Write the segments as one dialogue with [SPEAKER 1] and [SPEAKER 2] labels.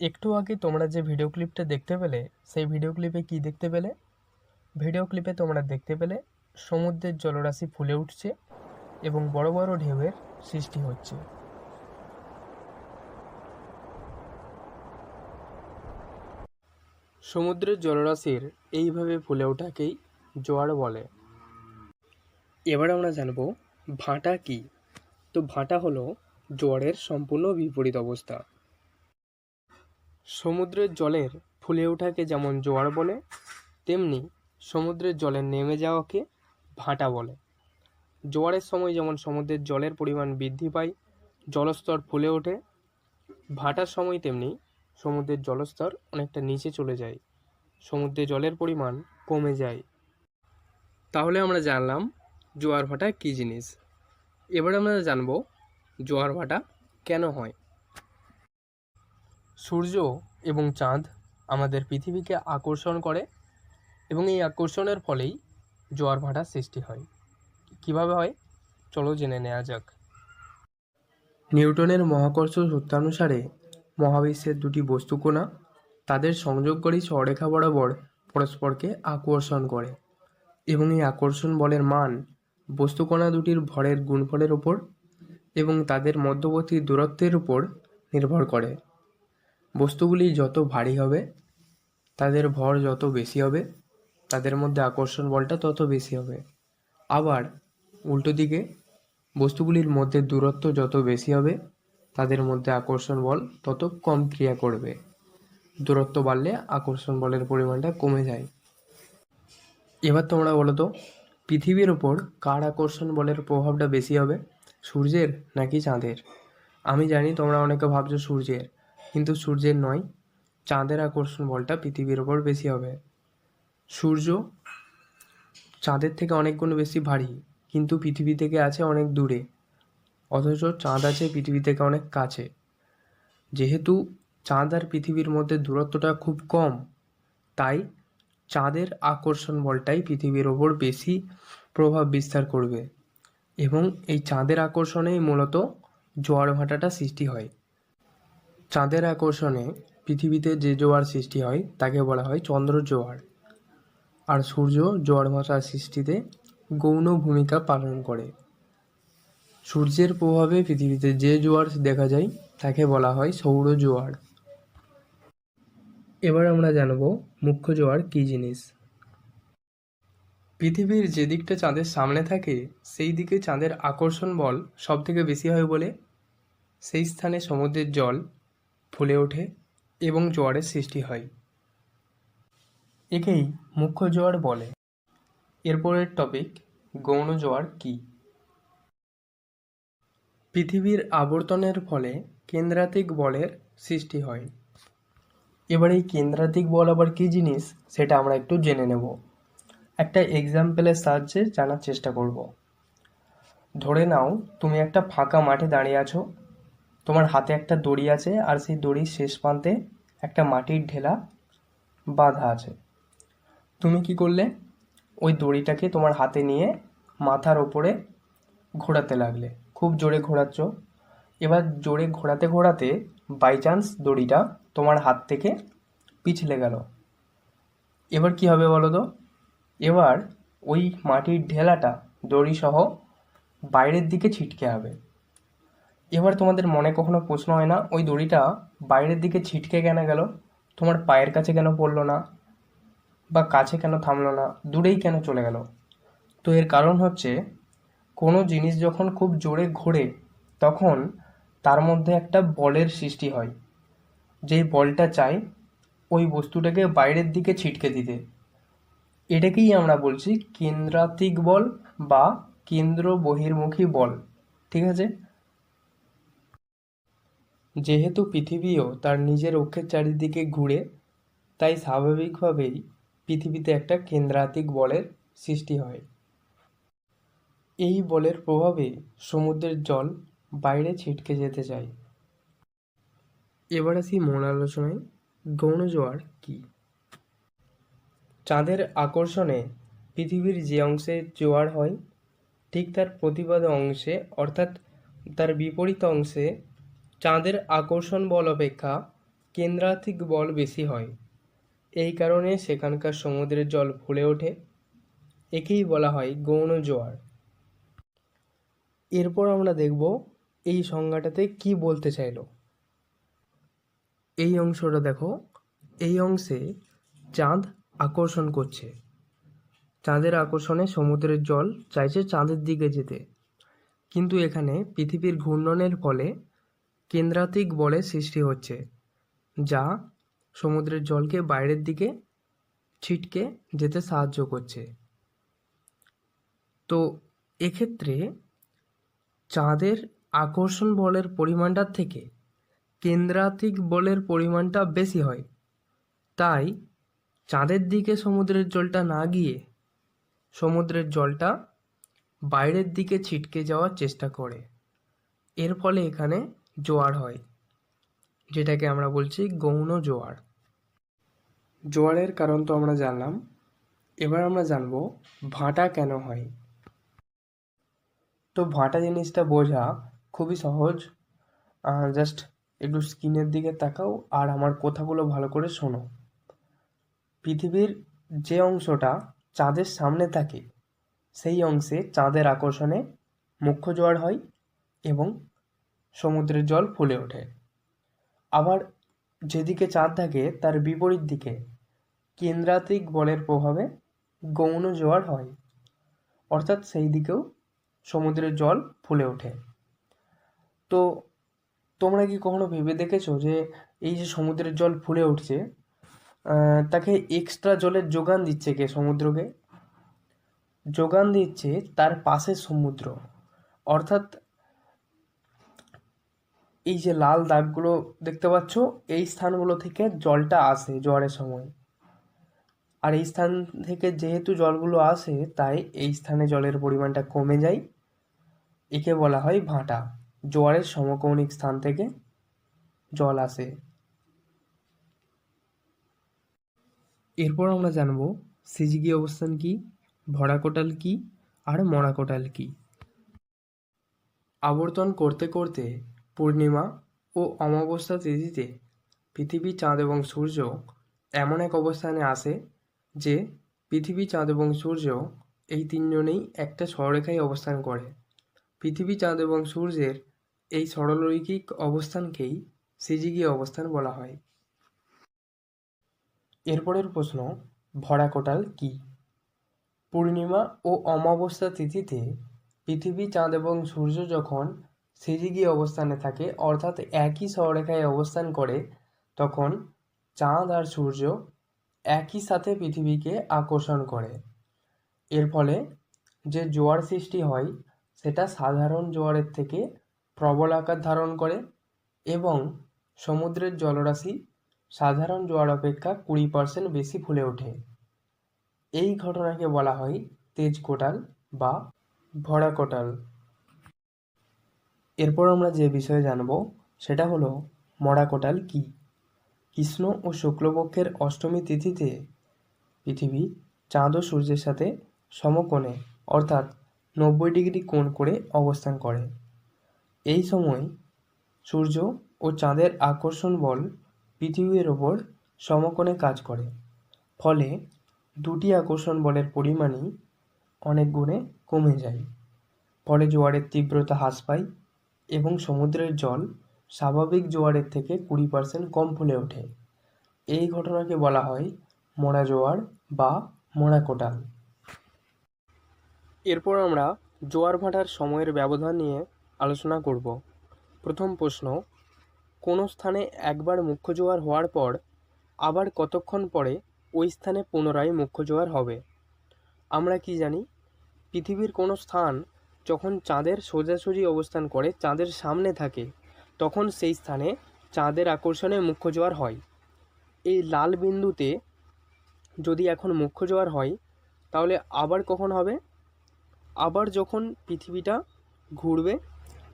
[SPEAKER 1] একটু আগে তোমরা যে ভিডিও ক্লিপটা দেখতে পেলে, সেই ভিডিও ক্লিপে কি দেখতে পেলে? ভিডিও ক্লিপে তোমরা দেখতে পেলে, সমুদ্রের জলরাশি ফুলে উঠছে এবং বড় বড় ঢেউয়ের সৃষ্টি হচ্ছে। সমুদ্রের জলরাশির এইভাবে ফুলে ওঠাকেই জোয়ার বলে। এবার আমরা জানব, ভাঁটা কি? তো ভাঁটা হলো জোয়ারের সম্পূর্ণ বিপরীত অবস্থা। সমুদ্রের জলের ফুলে ওঠাকে যেমন জোয়ার বলে, তেমনি সমুদ্রের জলের নেমে যাওয়াকে ভাঁটা বলে। জোয়ারের সময় যেমন সমুদ্রের জলের পরিমাণ বৃদ্ধি পায়, জলস্তর ফুলে ওঠে, ভাটার সময় তেমনি সমুদ্রের জলস্তর অনেকটা নিচে চলে যায়, সমুদ্রে জলের পরিমাণ কমে যায়। তাহলে আমরা জানলাম জোয়ার ভাটা কী জিনিস। এবার আমরা জানব জোয়ার ভাটা কেন হয়। সূর্য এবং চাঁদ আমাদের পৃথিবীকে আকর্ষণ করে এবং এই আকর্ষণের ফলেই জোয়ার ভাটার সৃষ্টি হয়। কীভাবে হয়? চলো জেনে নেওয়া যাক। নিউটনের মহাকর্ষ সূত্রানুসারে মহাবিশ্বের দুটি বস্তুকণা তাদের সংযোগকারী সরেখা বরাবর পরস্পরকে আকর্ষণ করে এবং এই আকর্ষণ বলের মান বস্তুকণা দুটির ভরের গুণফলের ওপর এবং তাদের মধ্যবর্তী দূরত্বের উপর নির্ভর করে। বস্তুগুলি যত ভারী হবে, তাদের ভর যত বেশি হবে, তাদের মধ্যে আকর্ষণ বলটা তত বেশি হবে। আবার উল্টো দিকে বস্তুগুলির মধ্যে দূরত্ব যত বেশি হবে, তাদের মধ্যে আকর্ষণ বল তত কম ক্রিয়া করবে। দূরত্ব বাড়লে আকর্ষণ বলের পরিমাণটা কমে যায়। এবার তোমরা বলো তো, পৃথিবীর ওপর কার আকর্ষণ বলের প্রভাবটা বেশি হবে, সূর্যের নাকি চাঁদের? আমি জানি তোমরা অনেকে ভাবছ সূর্যের। কিন্তু সূর্যের নয়, চাঁদের আকর্ষণ বলটা পৃথিবীর ওপর বেশি হবে। সূর্য চাঁদের থেকে অনেক গুণ বেশি ভারী, কিন্তু পৃথিবী থেকে আছে অনেক দূরে। অথচ চাঁদ আছে পৃথিবী থেকে অনেক কাছে। যেহেতু চাঁদ আর পৃথিবীর মধ্যে দূরত্বটা খুব কম, তাই চাঁদের আকর্ষণ বলটাই পৃথিবীর ওপর বেশি প্রভাব বিস্তার করবে। এবং এই চাঁদের আকর্ষণেই মূলত জোয়ার ভাটাটা সৃষ্টি হয়। চাঁদের আকর্ষণে পৃথিবীতে যে জোয়ার সৃষ্টি হয়, তাকে বলা হয় চন্দ্র জোয়ার। আর সূর্য জোয়ার ভাষার সৃষ্টিতে গৌণ ভূমিকা পালন করে। সূর্যের প্রভাবে পৃথিবীতে যে জোয়ার দেখা যায়, তাকে বলা হয় সৌর জোয়ার। এবার আমরা জানব মুখ্য জোয়ার কী জিনিস। পৃথিবীর যে দিকটা চাঁদের সামনে থাকে, সেই দিকে চাঁদের আকর্ষণ বল সব থেকে বেশি হয় বলে? সেই স্থানে সমুদ্রের জল ফুলে ওঠে এবং জোয়ারের সৃষ্টি হয়। একেই মুখ্য জোয়ার বলে। এরপরের টপিক গৌণ জোয়ার কী? পৃথিবীর আবর্তনের ফলে কেন্দ্রাতিক বলের সৃষ্টি হয়। এবার এই কেন্দ্রাতিক বল আবার কী জিনিস, সেটা আমরা একটু জেনে নেব। একটা এক্সাম্পলের সাহায্যে জানার চেষ্টা করব। ধরে নাও, তুমি একটা ফাঁকা মাঠে দাঁড়িয়ে আছো তোমার হাতে একটা দড়ি আছে আর সেই দড়ির শেষ প্রান্তে একটা মাটির ঢেলা বাঁধা আছে। তুমি কি করলে? ওই দড়িটাকে তোমার হাতে নিয়ে মাথার ওপরে ঘোরাতে লাগলে। খুব জোরে ঘোরাচ্ছ। এবার জোরে ঘোরাতে ঘোরাতে বাই চান্স দড়িটা তোমার হাত থেকে পিছলে গেল। এবার কি হবে বলো তো? এবার ওই মাটির ঢেলাটা দড়ি সহ বাইরের দিকে ছিটকে হবে এবার তোমাদের মনে কখনো প্রশ্ন হয় না, ওই দড়িটা বাইরের দিকে ছিটকে কেন গেল? তোমার পায়ের কাছে কেন পড়ল না? বা কাছে কেন থামলো না? দূরেই কেন চলে গেল? তো এর কারণ হচ্ছে, কোনো জিনিস যখন খুব জোরে ঘোরে, তখন তার মধ্যে একটা বলের সৃষ্টি হয়। যেই বলটা চাই, ওই বস্তুটাকে বাইরের দিকে ছিটকে দিতে। এটাকেই আমরা বলছি কেন্দ্রাতিক বল বা কেন্দ্র বহির্মুখী বল। ঠিক আছে? যেহেতু পৃথিবীও তার নিজের অক্ষের চারিদিকে ঘুরে, তাই স্বাভাবিকভাবেই পৃথিবীতে একটা কেন্দ্রাতিক বলের সৃষ্টি হয়। এই বলের প্রভাবে সমুদ্রের জল বাইরে ছিটকে যেতে চায়। এবার আসি মূল আলোচনায়। গৌণ জোয়ার কী? চাঁদের আকর্ষণে পৃথিবীর যে অংশে জোয়ার হয়, ঠিক তার প্রতিবাদ অংশে, অর্থাৎ তার বিপরীত অংশে চাঁদের আকর্ষণ বল অপেক্ষা কেন্দ্রাতিক বল বেশি হয়। এই কারণে সেখানকার সমুদ্রের জল ফুলে ওঠে। একেই বলা হয় গৌণ জোয়ার। এরপর আমরা দেখব এই সংজ্ঞাটাতে কি বলতে চাইলো। এই অংশটা দেখো। এই অংশে চাঁদ আকর্ষণ করছে। চাঁদের আকর্ষণে সমুদ্রের জল চাইছে চাঁদের দিকে যেতে। কিন্তু এখানে পৃথিবীর ঘূর্ণনের ফলে কেন্দ্রাতিক বলের সৃষ্টি হচ্ছে, যা সমুদ্রের জলকে বাইরের দিকে ছিটকে যেতে সাহায্য করছে। তো এক্ষেত্রে চাঁদের আকর্ষণ বলের পরিমাণটার থেকে কেন্দ্রাতিক বলের পরিমাণটা বেশি হয়। তাই চাঁদের দিকে সমুদ্রের জলটা না গিয়ে সমুদ্রের জলটা বাইরের দিকে ছিটকে যাওয়ার চেষ্টা করে। এর ফলে এখানে জোয়ার হয়, যেটাকে আমরা বলছি গৌণ জোয়ার। জোয়ারের কারণ তো আমরা জানলাম। এবার আমরা জানব ভাঁটা কেন হয়। তো ভাঁটা জিনিসটা বোঝা খুবই সহজ। জাস্ট একটু স্ক্রিনের দিকে তাকাও আর আমার কথাগুলো ভালো করে শোনো। পৃথিবীর যে অংশটা চাঁদের সামনে থাকে, সেই অংশে চাঁদের আকর্ষণে মুখ্য জোয়ার হয় এবং সমুদ্রের জল ফুলে ওঠে। আবার যেদিকে চাঁদ থাকে, তার বিপরীত দিকে কেন্দ্রাতিক বলের প্রভাবে গৌণ জোয়ার হয়। অর্থাৎ সেই দিকেও সমুদ্রের জল ফুলে ওঠে। তো তোমরা কি কখনো ভেবে দেখেছ যে এই যে সমুদ্রের জল ফুলে উঠছে তাকে এক্সট্রা জলের যোগান দিচ্ছে কে সমুদ্রকে? যোগান দিচ্ছে তার পাশের সমুদ্র। অর্থাৎ এই যে লাল দাগগুলো দেখতে পাচ্ছ, এই স্থানগুলো থেকে জলটা আসে জোয়ারের সময়। আর এই স্থান থেকে যেহেতু জলগুলো আসে, তাই এই স্থানে জলের পরিমাণটা কমে যায়। একে বলা হয় ভাঁটা। জোয়ারের সমকৌণিক স্থান থেকে জল আসে। এরপর আমরা জানব সিজিগি অবস্থান কি ভরা কোটাল কি, আর মরা কোটাল কি। আবর্তন করতে করতে পূর্ণিমা ও অমাবস্যা তিথিতে পৃথিবী চাঁদ এবং সূর্য এমন এক অবস্থানে আসে যে পৃথিবী চাঁদ এবং সূর্য এই তিনজনেই একটা সরলরেখায় অবস্থান করে। পৃথিবী চাঁদ এবং সূর্যের এই সরলরৈখিক অবস্থানকেই সিজিগি অবস্থান বলা হয়। এরপরের প্রশ্ন, ভরা কোটাল কি? পূর্ণিমা ও অমাবস্যা তিথিতে পৃথিবী চাঁদ এবং সূর্য যখন সিজিগি অবস্থানে থাকে, অর্থাৎ একই সরলরেখায় অবস্থান করে, তখন চাঁদ আর সূর্য একই সাথে পৃথিবীকে আকর্ষণ করে। এর ফলে যে জোয়ার সৃষ্টি হয়, সেটা সাধারণ জোয়ারের থেকে প্রবল আকার ধারণ করে এবং সমুদ্রের জলরাশি সাধারণ জোয়ার অপেক্ষা কুড়ি পার্সেন্ট বেশি ফুলে ওঠে। এই ঘটনাকে বলা হয় তেজ কোটাল বা ভরা কোটাল এরপর আমরা যে বিষয়ে জানব, সেটা হলো মরা কোটাল কি? কৃষ্ণ ও শুক্লপক্ষের অষ্টমী তিথিতে পৃথিবী চাঁদ ও সূর্যের সাথে সমকোণে, অর্থাৎ নব্বই ডিগ্রি কোণ করে অবস্থান করে। এই সময় সূর্য ও চাঁদের আকর্ষণ বল পৃথিবীর ওপর সমকোণে কাজ করে। ফলে দুটি আকর্ষণ বলের পরিমাণই অনেক গুণে কমে যায়। ফলে জোয়ারের তীব্রতা হ্রাস পায় এবং সমুদ্রের জল স্বাভাবিক জোয়ারের থেকে কুড়ি পার্সেন্ট কম ফুলে ওঠে। এই ঘটনাকে বলা হয় মরা জোয়ার বা মরা কোটাল। এরপর আমরা জোয়ার ভাটার সময়ের ব্যবধান নিয়ে আলোচনা করব। প্রথম প্রশ্ন, কোনো স্থানে একবার মুখ্য জোয়ার হওয়ার পর আবার কতক্ষণ পরে ওই স্থানে পুনরায় মুখ্য জোয়ার হবে? আমরা কি জানি? পৃথিবীর কোনো স্থান যখন চাঁদের সোজাসুজি অবস্থান করে, চাঁদের সামনে থাকে, তখন সেই স্থানে চাঁদের আকর্ষণে মুখ্য জোয়ার হয়। এই লাল বিন্দুতে যদি এখন মুখ্য জোয়ার হয়, তাহলে আবার কখন হবে? আবার যখন পৃথিবীটা ঘুরবে,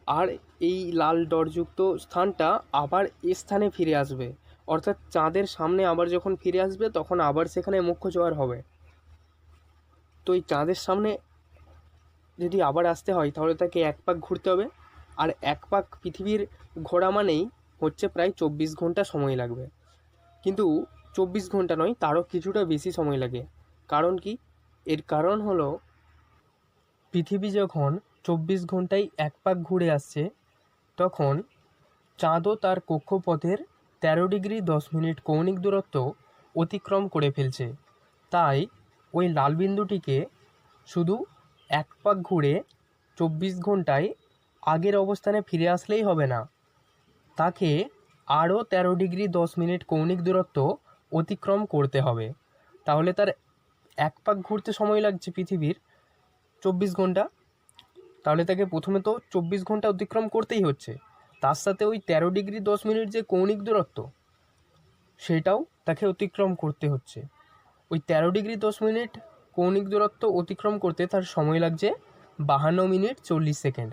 [SPEAKER 1] আর এই লাল ডটযুক্ত স্থানটা আবার এ স্থানে ফিরে আসবে, অর্থাৎ চাঁদের সামনে আবার যখন ফিরে আসবে, তখন আবার সেখানে মুখ্য জোয়ার হবে। তো এই চাঁদের সামনে যদি আবার আসতে হয়, তাহলে তাকে এক পাক ঘুরতে হবে। আর এক পাক পৃথিবীর ঘোরা মানেই হচ্ছে প্রায় চব্বিশ ঘণ্টা সময় লাগবে। কিন্তু চব্বিশ ঘণ্টা নয়, তারও কিছুটা বেশি সময় লাগে। কারণ কি? এর কারণ হলো, পৃথিবী যখন চব্বিশ ঘন্টায় এক পাক ঘুরে আসছে, তখন চাঁদও তার কক্ষপথের তেরো ডিগ্রি দশ মিনিট কৌণিক দূরত্ব অতিক্রম করে ফেলছে। তাই ওই লাল বিন্দুটিকে শুধু এক পাক ঘুরে চব্বিশ ঘন্টায় আগের অবস্থানে ফিরে আসলেই হবে না। তাকে আরও তেরো ডিগ্রি দশ মিনিট কৌণিক দূরত্ব অতিক্রম করতে হবে। তাহলে তার এক পাক ঘুরতে সময় লাগছে পৃথিবীর চব্বিশ ঘণ্টা তাহলে তাকে প্রথমে তো চব্বিশ ঘণ্টা অতিক্রম করতেই হচ্ছে। তার সাথে ওই তেরো ডিগ্রি দশ মিনিট যে কৌণিক দূরত্ব, সেটাও তাকে অতিক্রম করতে হচ্ছে। ওই তেরো ডিগ্রি দশ মিনিট কৌণিক দূরত্ব অতিক্রম করতে তার সময় লাগছে বাহান্ন মিনিট চল্লিশ সেকেন্ড।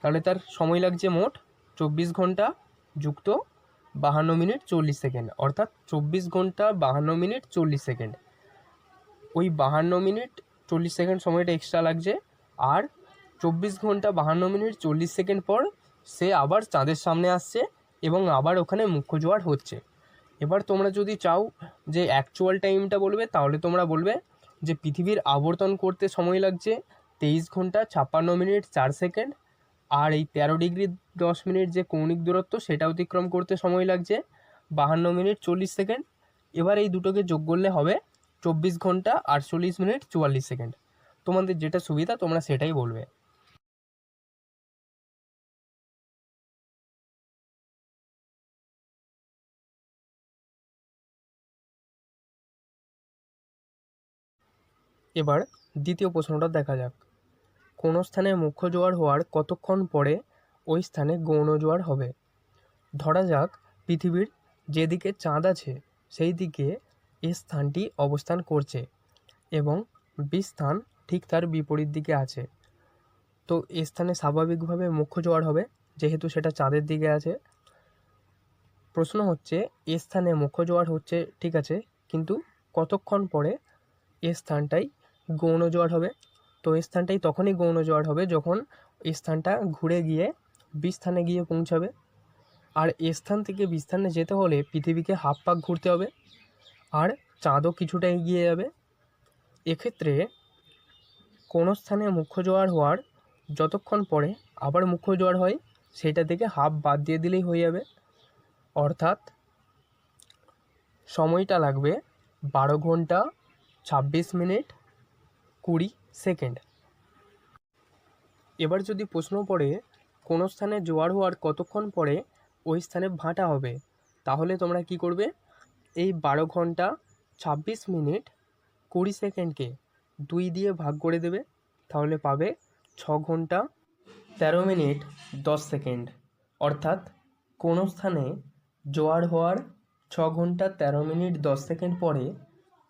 [SPEAKER 1] তাহলে তার সময় লাগছে মোট চব্বিশ ঘণ্টা যুক্ত বাহান্ন মিনিট চল্লিশ সেকেন্ড, অর্থাৎ চব্বিশ ঘণ্টা বাহান্ন মিনিট চল্লিশ সেকেন্ড। ওই বাহান্ন মিনিট চল্লিশ সেকেন্ড সময়টা এক্সট্রা লাগছে আর চব্বিশ ঘণ্টা বাহান্ন মিনিট চল্লিশ সেকেন্ড পর সে আবার চাঁদের সামনে আসছে এবং আবার ওখানে মুখ্য জোয়ার হচ্ছে। এবার তোমরা যদি চাও যে অ্যাকচুয়াল টাইমটা বলবে, তাহলে তোমরা বলবে যে পৃথিবীর আবর্তন করতে সময় লাগছে তেইশ ঘণ্টা ছাপ্পান্ন মিনিট চার সেকেন্ড, আর এই তেরো ডিগ্রি দশ মিনিট যে কৌণিক দূরত্ব সেটা অতিক্রম করতে সময় লাগছে বাহান্ন মিনিট চল্লিশ সেকেন্ড। এবার এই দুটোকে যোগ করলে হবে চব্বিশ ঘণ্টা আটচল্লিশ মিনিট চুয়াল্লিশ সেকেন্ড। তোমাদের যেটা সুবিধা তোমরা সেটাই বলবে। এবার দ্বিতীয় প্রশ্নটা দেখা যাক। কোনো স্থানে মুখ্য জোয়ার হওয়ার কতক্ষণ পরে ওই স্থানে গৌণ জোয়ার হবে? ধরা যাক, পৃথিবীর যেদিকে চাঁদ আছে সেই দিকে এই স্থানটি অবস্থান করছে এবং বি স্থান ঠিক তার বিপরীত দিকে আছে। তো এ স্থানে স্বাভাবিকভাবে মুখ্য জোয়ার হবে, যেহেতু সেটা চাঁদের দিকে আছে। প্রশ্ন হচ্ছে, এ স্থানে মুখ্য জোয়ার হচ্ছে, ঠিক আছে, কিন্তু কতক্ষণ পরে এ স্থানটাই গৌণ জোয়ার হবে। তো এই স্থানটাই তখনই গৌণ জোয়ার হবে যখন এই স্থানটা ঘুরে গিয়ে বি স্থানে গিয়ে পৌঁছাবে। আর এ স্থান থেকে বি স্থানে যেতে হলে পৃথিবীকে হাফ পাক ঘুরতে হবে আর চাঁদও কিছুটা এগিয়ে যাবে। এক্ষেত্রে কোনো স্থানে মুখ্য জোয়ার হওয়ার যতক্ষণ পরে আবার মুখ্য জোয়ার হয়, সেটা থেকে হাফ বাদ দিয়ে দিলেই হয়ে যাবে। অর্থাৎ সময়টা লাগবে বারো ঘণ্টা ছাব্বিশ মিনিট কুড়ি সেকেন্ড। এবার যদি প্রশ্ন পড়ে, কোনো স্থানে জোয়ার হওয়ার কতক্ষণ পরে ওই স্থানে ভাঁটা হবে, তাহলে তোমরা কি করবে? এই বারো ঘণ্টা ছাব্বিশ মিনিট কুড়ি সেকেন্ডকে দুই দিয়ে ভাগ করে দেবে, তাহলে পাবে ছ ঘণ্টা তেরো মিনিট দশ সেকেন্ড। অর্থাৎ কোনো স্থানে জোয়ার হওয়ার ছ ঘণ্টা তেরো মিনিট দশ সেকেন্ড পরে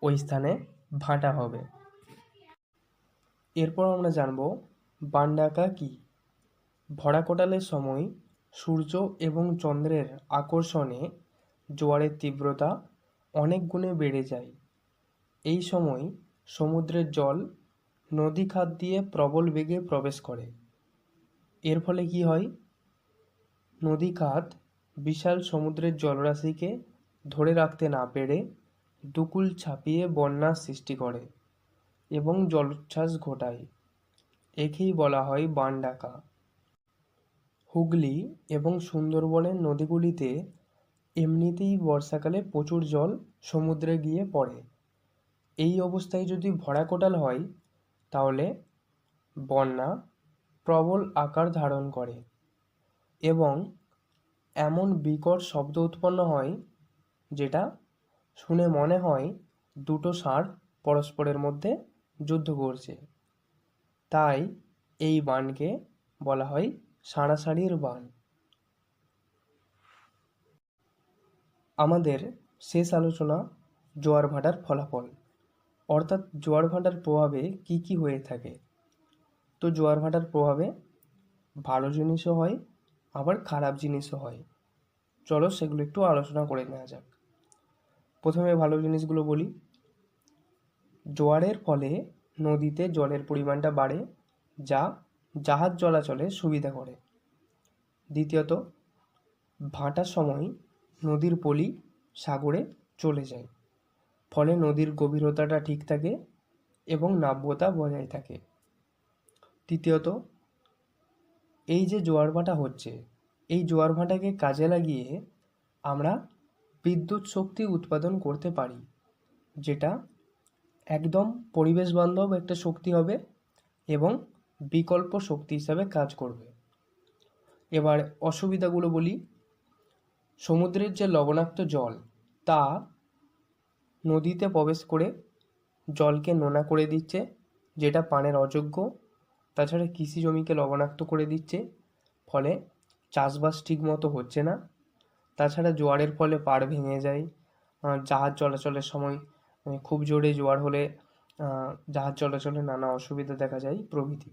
[SPEAKER 1] ওই স্থানে ভাঁটা হবে। এরপর আমরা জানব বান্ডাকা কী? ভরা কোটালের সময় সূর্য এবং চন্দ্রের আকর্ষণে জোয়ারের তীব্রতা অনেক গুণে বেড়ে যায়। এই সময় সমুদ্রের জল নদী খাত দিয়ে প্রবল বেগে প্রবেশ করে। এর ফলে কি হয়? নদী খাত বিশাল সমুদ্রের জলরাশিকে ধরে রাখতে না পেরে দুকুল ছাপিয়ে বন্যার সৃষ্টি করে। এবং জলোচ্ছ্বাস ঘটায়। একেই বলা হয় বান ডাকা হুগলি এবং সুন্দরবনের নদীগুলিতে এমনিতেই বর্ষাকালে প্রচুর জল সমুদ্রে গিয়ে পড়ে। এই অবস্থায় যদি ভরা কোটাল হয়, তাহলে বন্যা প্রবল আকার ধারণ করে এবং এমন বিকট শব্দ উৎপন্ন হয়, যেটা শুনে মনে হয় দুটো ষাঁড় পরস্পরের মধ্যে যুদ্ধ করছে। তাই এই বানকে বলা হয় সাড়াসাড়ির বান। আমাদের শেষ আলোচনা জোয়ার ভাটার ফলাফল। অর্থাৎ জোয়ার ভাটার প্রভাবে কি কি হয়ে থাকে? তো জোয়ার ভাটার প্রভাবে ভালো জিনিসও হয়, আবার খারাপ জিনিসও হয়। চলো সেগুলো একটু আলোচনা করে নেওয়া যাক। প্রথমে ভালো জিনিসগুলো বলি। জোয়ারের ফলে নদীতে জলের পরিমাণটা বাড়ে, যা জাহাজ চলাচলে সুবিধা করে। দ্বিতীয়ত, ভাটার সময় নদীর পলি সাগরে চলে যায়, ফলে নদীর গভীরতাটা ঠিক থাকে এবং নাব্যতা বজায় থাকে। তৃতীয়ত, এই যে জোয়ার ভাটা হচ্ছে, এই জোয়ার ভাটাকে কাজে লাগিয়ে আমরা বিদ্যুৎ শক্তি উৎপাদন করতে পারি, যেটা একদম পরিবেশ বান্ধব একটা শক্তি হবে এবং বিকল্প শক্তি হিসাবে কাজ করবে। এবার অসুবিধাগুলো বলি। সমুদ্রের যে লবণাক্ত জল, তা নদীতে প্রবেশ করে জলকে নোনা করে দিচ্ছে, যেটা পানের অযোগ্য। তাছাড়া কৃষি জমিকে লবণাক্ত করে দিচ্ছে, ফলে চাষবাস ঠিকমতো হচ্ছে না। তাছাড়া জোয়ারের ফলে পাড় ভেঙে যায়। জাহাজ চলাচলের সময় খুব জোরে জোয়ার হলে জাহাজ চলাচলে নানা অসুবিধা দেখা যায় প্রভৃতি।